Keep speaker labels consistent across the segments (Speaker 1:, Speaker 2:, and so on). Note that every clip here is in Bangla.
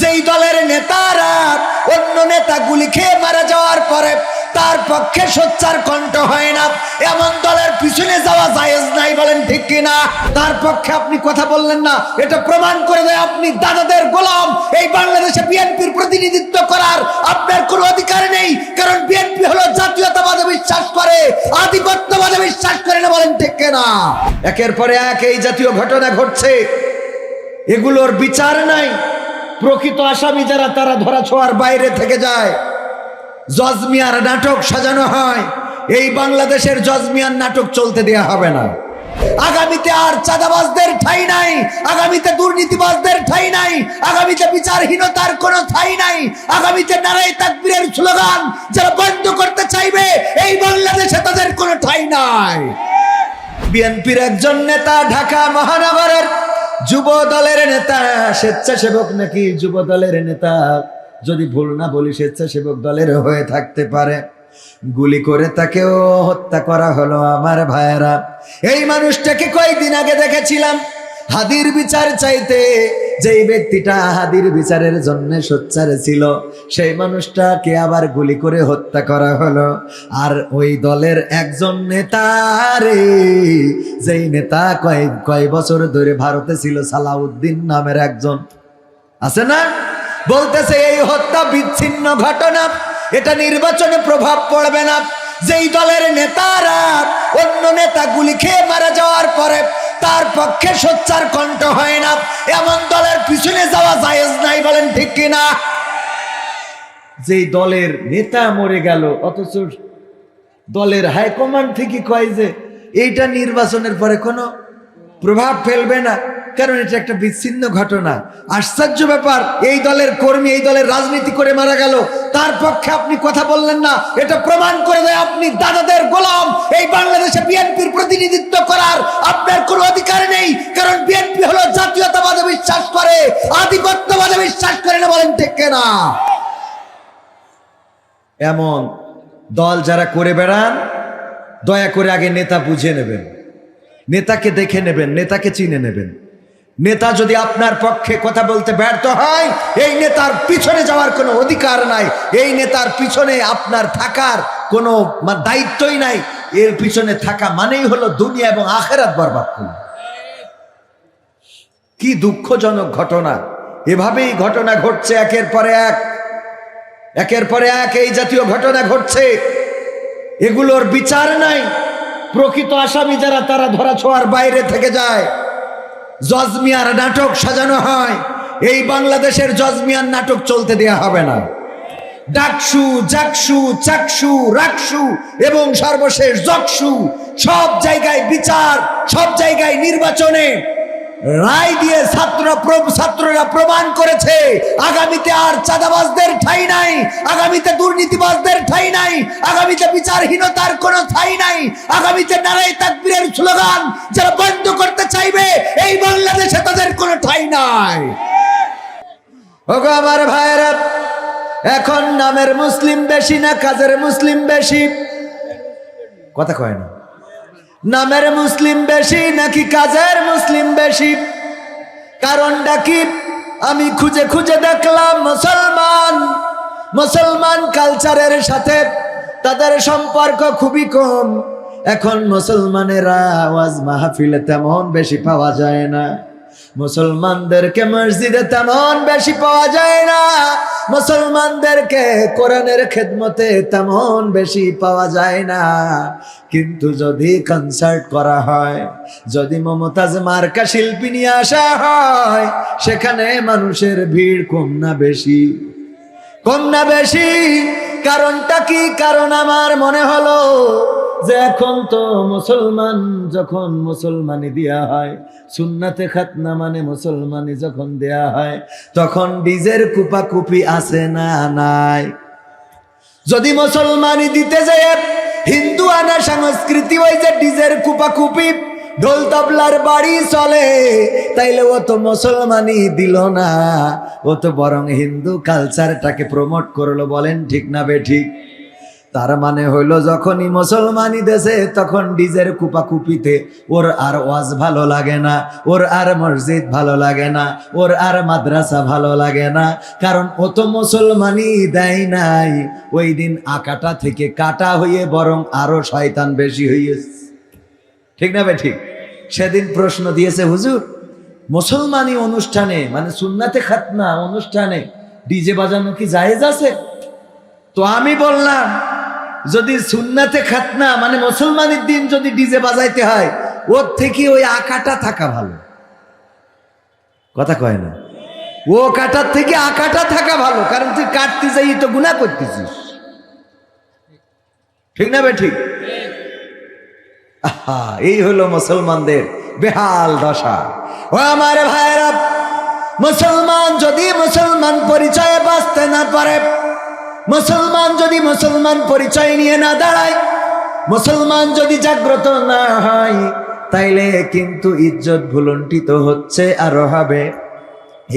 Speaker 1: যেই দলের নেতারা অন্য নেতা গুলি খেয়ে মারা যাওয়ার পরে তার পক্ষে সোচ্চার কণ্ঠ হয় না। এমন দলের পিছনে যাওয়া জায়েজ নাই বলেন ঠিক কিনা? তার পক্ষে আপনি কথা বললেন না। এটা প্রমাণ করে দেয় আপনি দাদাদের গোলাম। এই বাংলাদেশে বিএনপির প্রতিনিধিত্ব করার আপনার কোনো অধিকার নেই। কারণ বিএনপি হলো জাতীয়তাবাদে বিশ্বাস করে, আধিপত্যবাদে বিশ্বাস করে না বলেন ঠিক কিনা? একের পরে এক এই জাতীয় ঘটনা ঘটছে। এগুলোর বিচার নাই। প্রকৃত আসামি যারা, তারা ধরা ছোঁয়ার বাইরে থেকে যায়। জজমিয়ার নাটক সাজানো হয়। এই বাংলাদেশের জজমিয়ার নাটক চলতে দেয়া হবে না। আগামীতে আর চাঁদাবাজদের ঠাই নাই। আগামীতে দুর্নীতিবাজদের ঠাই নাই। আগামীতে বিচারহীনতার কোনো ঠাই নাই। আগামীতে নারাই তাকবীরের স্লোগান যারা বন্ধ করতে চাইবে, এই বাংলাদেশে তাদের কোনো ঠাই নাই। বিএনপির একজন নেতা ঢাকা মহানগরের যুব দলের নেতা, স্বেচ্ছাসেবক নাকি যুব দলের নেতা? যদি ভুল না বলি, স্বেচ্ছাসেবক দলের হয়ে থাকতে পারে। গুলি করে তাকেও হত্যা করা হলো আমার ভাইয়েরা। এই মানুষটাকে কয়েকদিন আগে দেখেছিলাম? হাদির বিচার চাইতে যেই ব্যক্তিটা হাদির বিচারের জন্য সোচ্চারে ছিল, সেই মানুষটাকে আবার গুলি করে হত্যা করা হলো। আর ওই দলের একজন নেতারে যেই নেতা কয়েক কয় বছর ধরে ভারতে ছিল, সালাউদ্দিন নামের একজন। আছে না? বলতেছে, এই হত্যা বিচ্ছিন্ন ঘটনা, এটা নির্বাচনে প্রভাব পড়বে না। যেই দলের নেতারা অন্য নেতা গুলি খেয়ে মারা যাওয়ার পরে তার পক্ষে সোচ্চার কণ্ঠ হয় না। এমন দলের পিছনে যাওয়া জায়েজ নাই, বলেন ঠিক কিনা? যেই দলের নেতা মরে গেল, অথচ দলের হাইকমান্ড থেকে কয় যে, এইটা নির্বাচনের পরে কোনো প্রভাব ফেলবে না। কারণ এটা একটা বিচ্ছিন্ন ঘটনা? আশ্চর্য ব্যাপার, এই দলের কর্মী, এই দলের রাজনীতি করে মারা গেল। তার পক্ষে আপনি কথা বললেন না। এটা প্রমাণ করে দেয় আপনি দাদাদের গোলাম। এই বাংলাদেশে বিএনপির প্রতিনিধিত্ব করার আপনার কোনো অধিকার নেই। কারণ বিএনপি হলো জাতীয়তাবাদে বিশ্বাস করে, আধিপত্যবাদে বিশ্বাস করে না বলেন ঠিক না এমন দল যারা করে বেড়ান, দয়া করে আগে নেতা বুঝে নেবেন। নেতাকে দেখে নেবেন, নেতাকে চিনে নেবেন। নেতা যদি আপনার পক্ষে কথা বলতে ব্যর্থ হয়, এই নেতার পিছনে যাওয়ার কোনো অধিকার নাই। এই নেতার পিছনে আপনার থাকার কোনো দায়িত্বই নাই। এর পিছনে থাকা মানেই হলো দুনিয়া এবং আখেরাত বরবাদ করা কি দুঃখজনক ঘটনা। এভাবেই ঘটনা ঘটছে একের পরে এক। একের পরে এক এই জাতীয় ঘটনা ঘটছে। এগুলোর বিচার নাই। প্রকৃত আসামি যারা, তারা ধরা ছোঁয়ার বাইরে থেকে যায়। জজমিয়ার নাটক সাজানো হয়। এই বাংলাদেশের জজমিয়ার নাটক চলতে দেয়া হবে না। ডাকসু জাকসু চাকসু, রাকসু এবং সর্বশেষ জকসু সব জায়গায় বিচার, সব জায়গায় নির্বাচনে রায় দিয়ে ছাত্র ছাত্ররা প্রমাণ করেছে, আগামীতে আর চাঁদাবাজদের ঠাই নাই, আগামীতে দুর্নীতিবাজদের ঠাই নাই, আগামীতে বিচারহীনতার কোনো ঠাই নাই, আগামীতে নারাই তাকবীরের স্লোগান যারা বন্ধ করতে চাইবে, এই বাংলাদেশে তাদের কোনো ঠাই নাই। ওগো আমার ভাইয়েরা, এখন নামের মুসলিম বেশি না কাজের মুসলিম বেশি? কথা কয় না। নামের মুসলিম বেশি নাকি কাজের মুসলিম বেশি? কারণটা কি? আমি খুঁজে খুঁজে দেখলাম মুসলমান। মুসলমান কালচারের সাথে তাদের সম্পর্ক খুবই কম। এখন মুসলমানেরা আওয়াজ মাহফিলে তেমন বেশি পাওয়া যায় না। মুসলমানদেরকে মসজিদে তেমন বেশি পাওয়া যায় না। মুসলমানদেরকে কোরআনের খেদমতে তেমন বেশি পাওয়া যায় না। কিন্তু যদি কনসার্ট করা হয়, যদি মমতাজ মার্কা শিল্পী নিয়ে আসা হয়, সেখানে মানুষের ভিড় কম না বেশি। কম না বেশি। কারণটা কি? কারণ আমার মনে হলো যে এখন তো মুসলমান যখন মুসলমানি দেয়া হয়, সুন্নাতে খাতনা মানে মুসলমানি যখন দেয়া হয়, তখন ডিজের কুপা কুপি আছে না নাই? যদি মুসলমানি দিতে যায়, হিন্দু আনা সংস্কৃতি ওই যে ডিজের কুপা কুপি ঢোল বাড়ি চলে। তাইলে ও তো মুসলমানি দিল না। ও তো বরং হিন্দু কালচারটাকে প্রমোট করল, বলেন ঠিক না বে ঠিক? তার মানে হইল যখনই মুসলমানি দেশে, তখন ডিজের কুপাকুপিতে ওর আর ওয়াজ ভালো লাগে না, ওর আর মসজিদ ভালো লাগে না, ওর আর মাদ্রাসা ভালো লাগে না। কারণ ও তো মুসলমানি দেয় নাই। ওই দিন আকাটা থেকে কাটা হয়ে বরং আরও শয়তান বেশি হইয়েছে। ঠিক না ভাই ঠিক? সেদিন প্রশ্ন দিয়েছে, হুজুর, মুসলমানি অনুষ্ঠানে মানে সুন্নাতে খাতনা অনুষ্ঠানে ডিজে বাজানো কি জায়েজ আছে? তো আমি বললাম, যদি সুন্নাতে খাতনা মানে মুসলমানের দিন যদি ডিজে বাজাইতে হয়, ওর থেকে ওই আকাটা থাকা ভালো। কথা কয় না। ও কাটার থেকে আকাটা থাকা ভালো, কারণ তুই কাটতে যাই তো গুণা করতেছিস। ঠিক না বে ঠিক? এই হলো মুসলমানদের বেহাল দশা। ও আমার ভাইরা মুসলমান যদি মুসলমান পরিচয়ে বাঁচতে না পারে, মুসলমান যদি মুসলমান পরিচয় নিয়ে না দাঁড়ায়, মুসলমান যদি জাগ্রত না হয়, তাইলে কিন্তু ইজ্জত ভুলন্টিত হচ্ছে আরও হবে।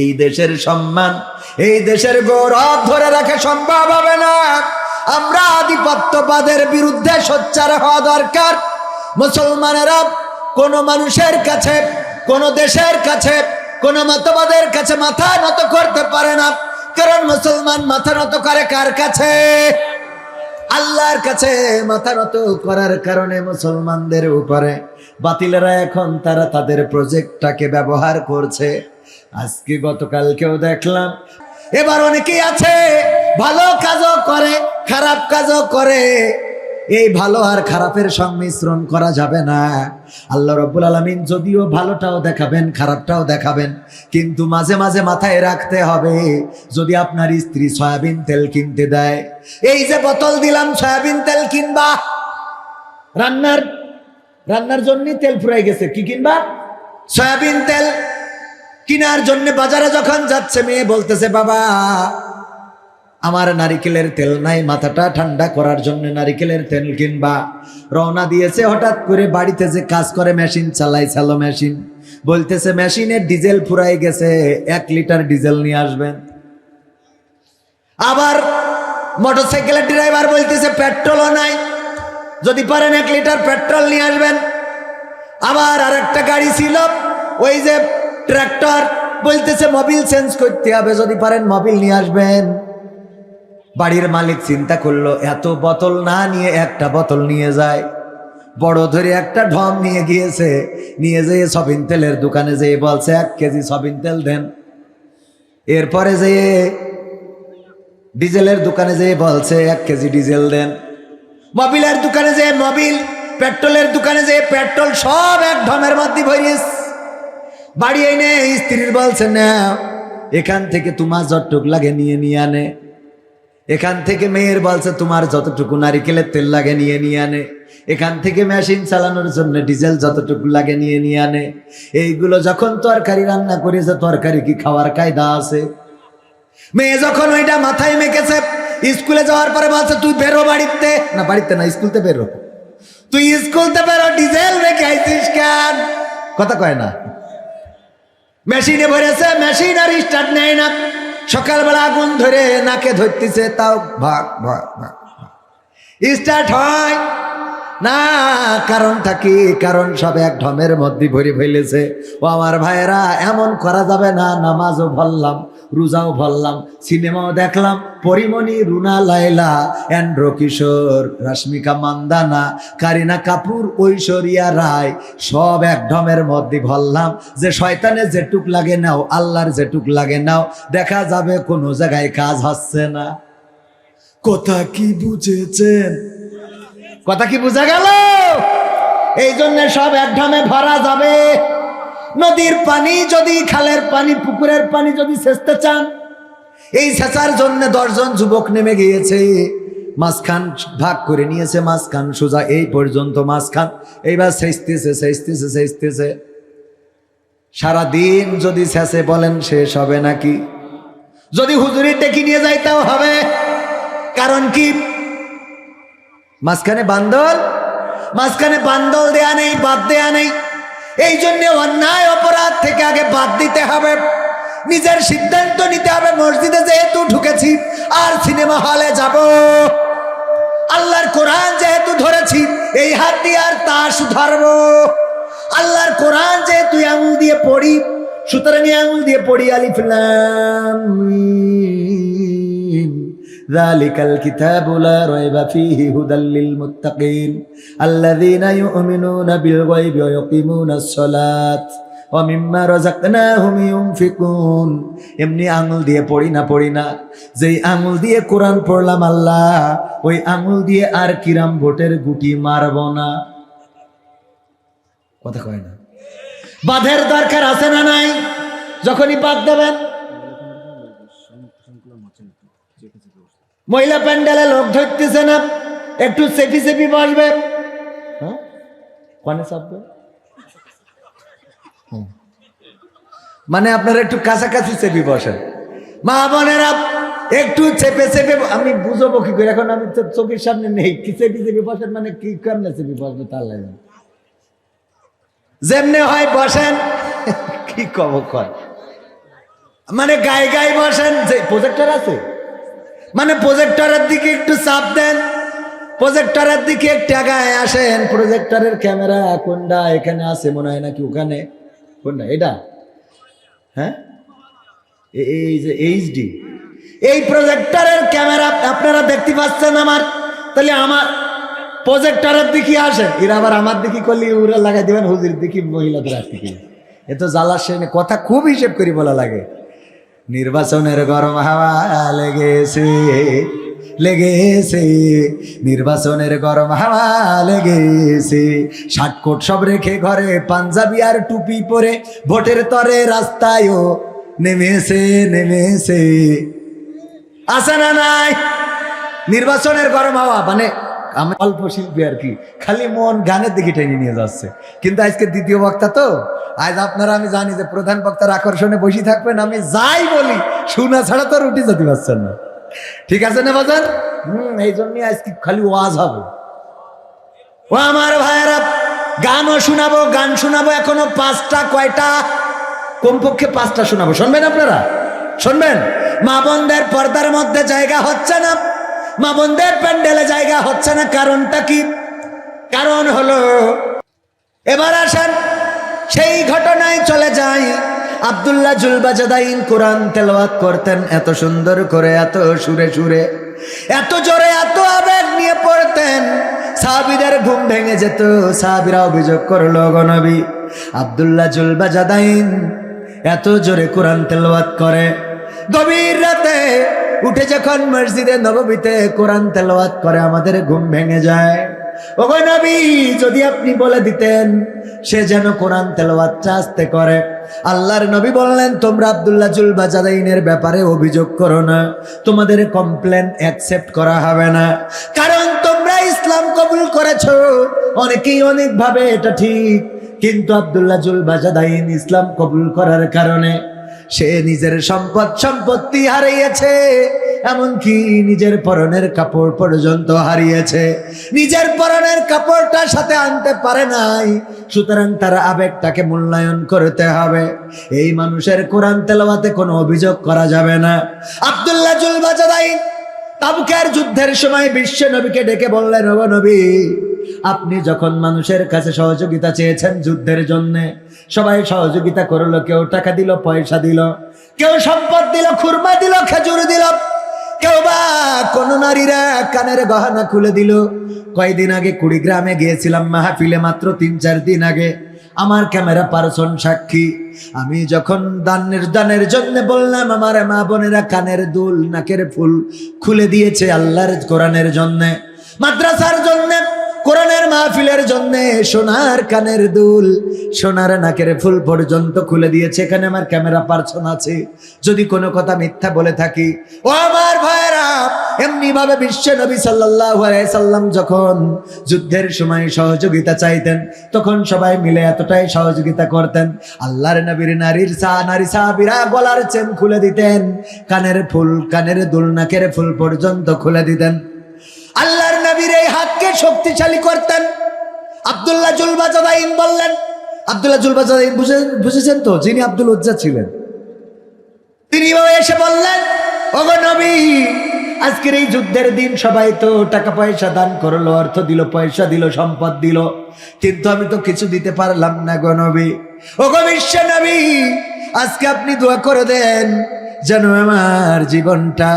Speaker 1: এই দেশের সম্মান, এই দেশের গৌরব ধরে রাখা সম্ভব হবে না। আমরা আধিপত্যবাদের বিরুদ্ধে সোচ্চার হওয়া দরকার। মুসলমানেরা কোন মানুষের কাছে, কোন দেশের কাছে, কোন মতবাদের কাছে মাথা নত করতে পারে না। কারণ মুসলমান মাথা নত করে কার কাছে? আল্লাহর কাছে মাথা নত করার কারণে মুসলমানদের উপরে। বাতিলেরা এখন তারা তাদের প্রজেক্টটাকে ব্যবহার করছে। আজকে গতকালকেও দেখলাম। এবার অনেকেই আছে, ভালো কাজও করে, খারাপ কাজও করে। এই ভালো আর খারাপের সংমিশ্রণ করা যাবে না। আল্লাহ রব্বুল আলমিন যদিও ভালোটাও দেখাবেন, খারাপটাও দেখাবেন, কিন্তু মাঝে মাঝে মাথায় রাখতে হবে, যদি আপনার স্ত্রী সয়াবিন তেল কিনতে দেয়। এই যে বোতল দিলাম, সয়াবিন তেল কিনবা? রান্নার রান্নার জন্য তেল ফুরাই গেছে, কি কিনবা? সয়াবিন তেল। কিনার জন্য বাজারে যখন যাচ্ছে, মেয়ে বলতেছে, বাবা আমার নারিকেলের তেল নাই, মাথাটা ঠান্ডা করার জন্য নারিকেলের তেল কিনবা। রওনা দিয়েছে হঠাৎ করে বাড়িতে যে কাজ করে মেশিন, চালাই চালো মেশিন। বলতেছে মেশিনের ডিজেল ফুরাই গেছে, এক লিটার ডিজেল নিয়ে আসবেন। আবার মোটরসাইকেলের ড্রাইভার বলতেছে, পেট্রোলও নাই, যদি পারেন এক লিটার পেট্রোল নিয়ে আসবেন। আবার আর একটা গাড়ি ছিল, ওই যে ট্র্যাক্টর, বলতেছে, মোবিল চেঞ্জ করতে হবে, যদি পারেন মোবিল নিয়ে আসবেন। বাড়ির মালিক চিন্তা করল, এত বোতল না নিয়ে একটা বোতল নিয়ে যায়। বড় ধরে একটা ঢম নিয়ে গিয়েছে, নিয়ে যেয়ে সবিন তেলের দোকানে যেয়ে বলছে, এক কেজি সবিন তেল দেন। এরপরে যেয়ে ডিজেলের দোকানে যেয়ে বলছে, এক কেজি ডিজেল দেন। মোবিলের দোকানে যেয়ে মোবিল, পেট্রোলের দোকানে যেয়ে পেট্রোল সব এক ঢমের মধ্যে ভরিস বাড়ি এনে স্ত্রীর বলছে, না, এখান থেকে তোমার যতটুক লাগে নিয়ে নিয়ে আনে। এখান থেকে মেয়ের বলছে, তোমার যতটুকু নারিকেলের তেল লাগে নিয়ে নিয়ে আনে। এখান থেকে মেশিন চালানোর জন্য ডিজেল যতটুকু লাগে নিয়ে নিয়ে আনে। এইগুলো যখন তরকারি রান্না করেছে, তরকারি কি খাওয়ার কায়দা আছে? মেয়ে যখন ওইটা মাথায় মেখেছে, স্কুলে যাওয়ার পরে বলছে, তুই বেরো বাড়িতে। না বাড়িতে না, স্কুলতে বেরো। তুই স্কুলতে বেরো, ডিজেল রেখে আইছিস কেন? কথা কয় না। মেশিনে ভরেছে, মেশিন আর স্টার্ট নেয় না। সকালবেলা আগুন ধরে নাকে ধরতেছে, তাও ভাগ ভাগ ভাগ স্টার্ট হয়। না, কারণ থাকি, কারণ সব এক ঢমের মধ্যে ভরে ফেলেছে। ও আমার ভাইয়েরা, এমন করা যাবে না, নামাজও ভরলাম রোজাও ভরলাম, সিনেমাও দেখলাম। পরিমণি, রুনা লাইলা অ্যান্ড্রো কিশোর, রাশ্মিকা, মান্দানা, কারিনা কাপুর, ঐশ্বরিয়া রায়, সব এক ঢমের মধ্যে ভরলাম। যে শয়তানের যেটুক লাগে নাও, আল্লাহর যেটুক লাগে নাও, দেখা যাবে কোনো জায়গায় কাজ হচ্ছে না। কথা কি বুঝেছেন? কথা কি বোঝা গেল? এই জন্য সব এক ঢামে ভরা যাবে। নদীর পানি যদি, খালের পানি, পুকুরের পানি যদি সেচতে চান, এই সেচার জন্য দশজন যুবক নেমে গিয়েছে। মাঝখান ভাগ করে নিয়েছে, মাঝখান সোজা এই পর্যন্ত মাঝখান। এইবার সেচতেছে সেচতেছে সেচতেছে। সারাদিন যদি শেষে বলেন শেষ হবে নাকি? যদি হুজুরি ডেকে নিয়ে যাইতেও হবে। কারণ কি? মাঝখানে বান্দল মাঝখানে বান্দল দেয়া নেই, বাদ দেয়া নেই। এই জন্য অন্যায় অপরাধ থেকে আগে বাদ দিতে হবে। নিজের সিদ্ধান্ত নিতে হবে, মসজিদে যেহেতু ঢুকেছি, আর সিনেমা হলে যাব। আল্লাহর কোরআন যেহেতু ধরেছি, এই হাত দিয়ে আর তাস ধরবো আল্লাহর কোরআন যেহেতু আঙুল দিয়ে পড়ি, সুতরাং আঙুল দিয়ে পড়ি যালিকাল কিতাবু লা রাইবা ফীহি হুদাল লিল মুত্তাকিন আল্লাযীনা ইউমিনুনা বিল গায়বি ওয়া ইয়াকিমুনাস এমনি আঙুল দিয়ে পড়ি না পড়ি না। যেই আঙুল দিয়ে কোরআন পড়লাম আল্লাহ, ওই আঙুল দিয়ে আর কিরাম ভোটের গুটি মারব না। কথা কয় না। বাঁধের দরকার আছে না নাই? যখনই বাদ দেবেন মহিলা প্যান্ডেলে লোক ধরতেছে না, একটু সেফি সেফি বসবে। হ্যাঁ? কনে চাপবে। মানে আপনারা একটু কাছাকাছি চেপি বসেন। মা বোনেরা, একটু চেপে চেপে, আমি বুঝব কি করে, এখন আমি চোখের সামনে নেই। কি চেপি চেপি বসেন মানে কি কেমনে চেপি বসবে তার লাগে? যেমনে হয় বসেন, কি কব কয়? মানে গায়ে গায়ে বসেন, যে প্রজেক্টর আছে? মানে প্রজেক্টরের দিকে একটু চাপ দেন। প্রজেক্টরের দিকে একটু আগায় আসেন। প্রজেক্টরের ক্যামেরা কোনটা এখানে আছে মনে হয় নাকি ওখানে? কোনটা? এটা? হ্যাঁ? এই যে এইচডি এই প্রজেক্টরের ক্যামেরা আপনারা দেখতে পাচ্ছেন আমার? তাহলে আমার প্রজেক্টরের দিকে আসেন। এরা আবার আমার দিকে করলে ওরা লাগাই দিবেন হুজির দিকে, মহিলাদের দিকে। এ তো জ্বালার সেনে কথা খুব হিসেব করি বলা লাগে। নির্বাচনের গরম হাওয়া লেগেছে লেগেছে। নির্বাচনের গরম হাওয়া লেগেছে। ষাটকোট সব রেখে ঘরে পাঞ্জাবি আর টুপি পরে ভোটের তরে রাস্তায়ও নেমেছে নেমেছে। আছে না নাই? নির্বাচনের গরম হাওয়া মানে আমি অল্প শিল্পী আর কি। খালি মন গানের দিকে টেনে নিয়ে যাচ্ছে। কিন্তু আজকে দ্বিতীয় বক্তা তো। আজ আপনারা, আমি জানি যে প্রধান বক্তার আকর্ষণে বসে থাকবেন, আমি যাই বলি, শোনা ছাড়া তো রুটি যেতে পারছেন না। ঠিক আছে না বাজার হম, এই জন্যই আজকে খালি ওয়াজ হবে। ও আমার ভাইয়েরা, গানও শোনাবো, গান শোনাবো, এখনও পাঁচটা, কয়টা? কমপক্ষে পাঁচটা শোনাবো। শুনবেন আপনারা? শুনবেন? মা বোনদের পর্দার মধ্যে জায়গা হচ্ছে না। মা বোনদের প্যান্ডেলে জায়গা হচ্ছে না, কারণটা কি? কারণ হলো, এবার আসেন, সেই ঘটনায় চলে যাই। আবদুল্লাহ জুলবাজাদাইন কোরআন তেলাওয়াত করতেন, এত সুন্দর করে, এত সুরে সুরে, এত জোরে, এত আবেগ নিয়ে পড়তেন। সাহাবিদের ঘুম ভেঙে যেত, সাহাবিরা অভিযোগ করল গনবী আবদুল্লাহ জুলবাজাদাইন এত জোরে কোরআন তেলাওয়াত করে। গভীর রাতে উঠে যখন মসজিদে নববীতে কোরআন তেলাওয়াত করে, আমাদের ঘুম ভেঙে যায়। ওগো নবী, যদি আপনি বলে দিতেন, সে যেন কোরআন তেলাওয়াতটা আস্তে করে। আল্লাহর নবী বললেন, তোমরা আব্দুল্লাহ জুল ব্যাপারে অভিযোগ করো না। তোমাদের কমপ্লেন অ্যাকসেপ্ট করা হবে না। কারণ তোমরা ইসলাম কবুল করেছ। অনেকেই অনেক ভাবে এটা ঠিক। কিন্তু আব্দুল্লাহ জুল ইসলাম কবুল করার কারণে সে নিজের সম্পদ সম্পত্তি হারিয়েছে, এমনকি নিজের পরনের কাপড় পর্যন্ত হারিয়েছে। নিজের পরনের কাপড়টার সাথে আনতে পারে নাই, সুতরাং তার আবেগটাকে মূল্যায়ন করতে হবে। এই মানুষের কোরআন তেলাওয়াতে কোনো অভিযোগ করা যাবে না। আব্দুল্লাহ জুল বাজাদাইন তাবুকের যুদ্ধের সময় বিশ্ব নবীকে ডেকে বললেন, ওগো নবী আপনি যখন মানুষের কাছে সহযোগিতা চেয়েছেন যুদ্ধের জন্য, সবাই সহযোগিতা করল, কেউ টাকা দিল, পয়সা দিল, কেউ সম্পদ দিল, খুরমা দিল, খেজুর দিল, কেউ বা কোন নারীরা কানের গহনা খুলে দিল। কয়দিন আগে কুড়িগ্রামে গিয়েছিলাম মাহফিলে, মাত্র তিন চার দিন আগে। আমার ক্যামেরা পার্সন সাক্ষী। আমি যখন দানের দানের জন্য বললাম, আমার মা বোনেরা কানের দুল, নাকের ফুল খুলে দিয়েছে আল্লাহর কোরআনের জন্য, মাদ্রাসার জন্য মাহফিলের জন্য সোনার কানের দুল, সোনার নাকের ফুল পর্যন্ত খুলে দিয়েছে। এখানে আমার ক্যামেরা পার্সন আছে। যদি কোনো কথা মিথ্যা বলে থাকি, ও আমার ভাইরা এমনি ভাবে বিশ্ব নবী সাল্লাম যখন যুদ্ধের সময় সহযোগিতা চাইতেন, তখন সবাই মিলে এতটাই সহযোগিতা করতেন। আল্লাহর নবীর নারীর সা, নারী সাহাবিরা গলার চেন খুলে দিতেন, কানের ফুল, কানের দুল, নাকের ফুল পর্যন্ত খুলে দিতেন। আল্লাহর হাতকে শক্তিশালী করতেন। আব্দুল্লাহ জুলবাজাদাইন বললেন, আব্দুল্লাহ জুলবাজাদাইন বুঝে বুঝেছেন তো? যিনি আব্দুল উজ্জা ছিলেন। তিনি এসে বললেন, ওগো নবী, আজকের এই যুদ্ধের দিন সবাই তো টাকা পয়সা দান করল, অর্থ দিল, পয়সা দিল, সম্পদ দিল। কিন্তু আমি তো কিছু দিতে পারলাম না গো নবী। ও গো বিশ্ব নবী, আজকে আপনি দোয়া করে দেন যেন আমার জীবনটা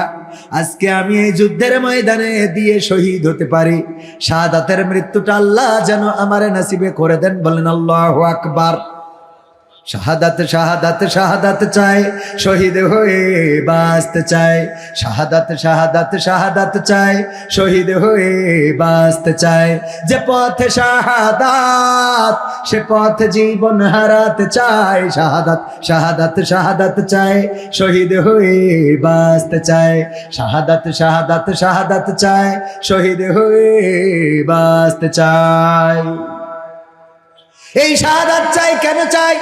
Speaker 1: আজকে আমি এই যুদ্ধের ময়দানে দিয়ে শহীদ হতে পারি। সাদাতের মৃত্যুটা আল্লাহ যেন আমার নাসিবে করে দেন বলেন আল্লাহ আকবার। শাহাদাত শাহাদাত শাহাদাত চাই, শহীদ হয়ে বাঁচতে চাই। শাহাদাত শাহাদাত শাহাদাত চাই, শহীদ হয়ে বাঁচতে চাই। যে পথে শাহাদাত, সে পথ জীবন হারাতে চাই। শাহাদাত শাহাদাত শাহাদাত চাই, শহীদ হয়ে বাঁচতে চাই। শাহাদাত শাহাদাত শাহাদাত চাই, শহীদ হয়ে বাঁচতে চাই। এই শাহাদাত চাই, কেন চাই?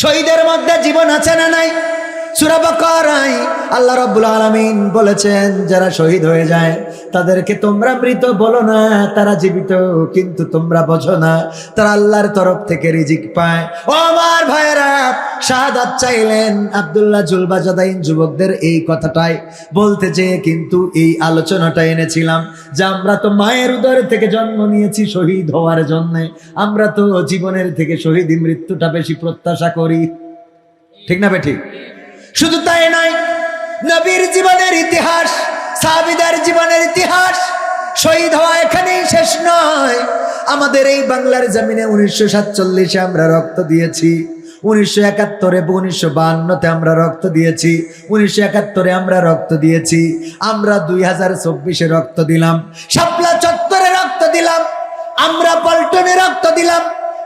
Speaker 1: শহীদের মধ্যে জীবন আছে না নাই? আল্লাহ রাব্বুল আলামিন বলেছেন, যারা শহীদ হয়ে যায়, তাদেরকে তোমরা মৃত বলো না, তারা জীবিত, কিন্তু তোমরা বোঝো না। তারা আল্লাহর তরফ থেকে রিজিক পায়। ও আমার ভাইয়েরা, শাহাদাত চাইলেন আব্দুল্লাহ জুলবাজাদাইন যুবকদের এই কথাটাই বলতে চেয়ে কিন্তু এই আলোচনাটা এনেছিলাম যে আমরা তো মায়ের উদর থেকে জন্ম নিয়েছি শহীদ হওয়ার জন্য। আমরা তো জীবনের থেকে শহীদ মৃত্যুটা বেশি প্রত্যাশা করি। ঠিক না বে ঠিক? শুধু তাই নয়, নবীর জীবনের ইতিহাস সাবিদার জীবনের ইতিহাস শহীদ হওয়া এখানেই শেষ নয়। আমাদের এই বাংলার জমিনে উনিশশো সাতচল্লিশে আমরা রক্ত দিয়েছি, উনিশশো একাত্তরে উনিশশো বাহান্নতে আমরা রক্ত দিয়েছি, উনিশশো একাত্তরে আমরা রক্ত দিয়েছি, আমরা দুই হাজার চব্বিশে রক্ত দিলাম, শাপলা চত্বরে রক্ত দিলাম, আমরা পল্টনে রক্ত দিলাম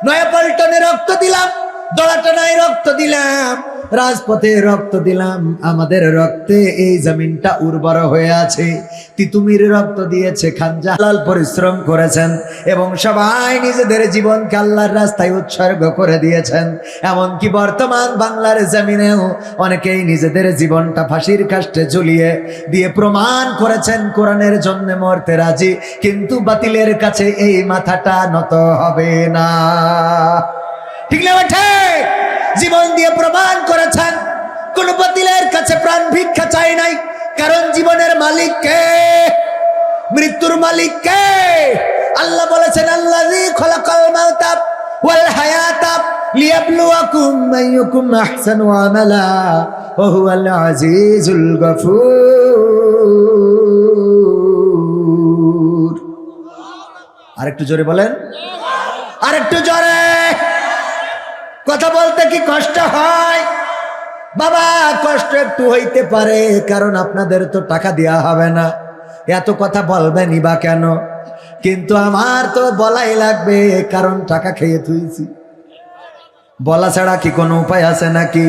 Speaker 1: নয়া পল্টনে রক্ত দিলাম, দলাটনায় রক্ত দিলাম। রাজপথে রক্ত দিলাম, আমাদের রক্তে এই জমিনটা উর্বর হয়ে আছে। তিতুমির রক্ত দিয়েছে খানজালাল পরিশ্রম করেছেন এবং সবাই নিজেদের জীবন আল্লাহর রাস্তায় উৎসর্গ করে দিয়েছেন। এমনকি বর্তমান বাংলার জমিনেও অনেকেই নিজেদের জীবনটা ফাঁসির কাষ্টে ঝুলিয়ে দিয়ে প্রমাণ করেছেন, কোরআনের জন্য মরতে রাজি, কিন্তু বাতিলের কাছে এই মাথাটা নত হবে না। ঠিক না বেঠে জীবন দিয়ে প্রমাণ করেছেন, কোন বাতিলের কাছে প্রাণ ভিক্ষা চাই নাই, কারণ জীবনের মালিক কে? মৃত্যুর মালিক কে? আল্লাহ বলেছেন আল্লাহ আরেকটু জোরে বলেন। আরেকটু জোরে। কথা বলতে কি কষ্ট হয়? বাবা, কষ্ট একটু হইতে পারে, কারণ আপনাদের তো টাকা দেওয়া হবে না। এত কথা বলবেনই বা কেন? কিন্তু আমার তো বলাই লাগবে, কারণ টাকা খেয়ে তুইছি বলা ছাড়া কি কোনো উপায় আছে নাকি?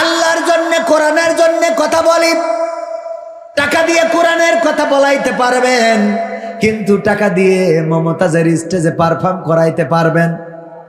Speaker 1: আল্লাহর জন্য, কোরআনের জন্য কথা বলি। টাকা দিয়ে কোরআনের কথা বলাইতে পারবেন, কিন্তু টাকা দিয়ে মমতাজের স্টেজে পারফর্ম করাইতে পারবেন।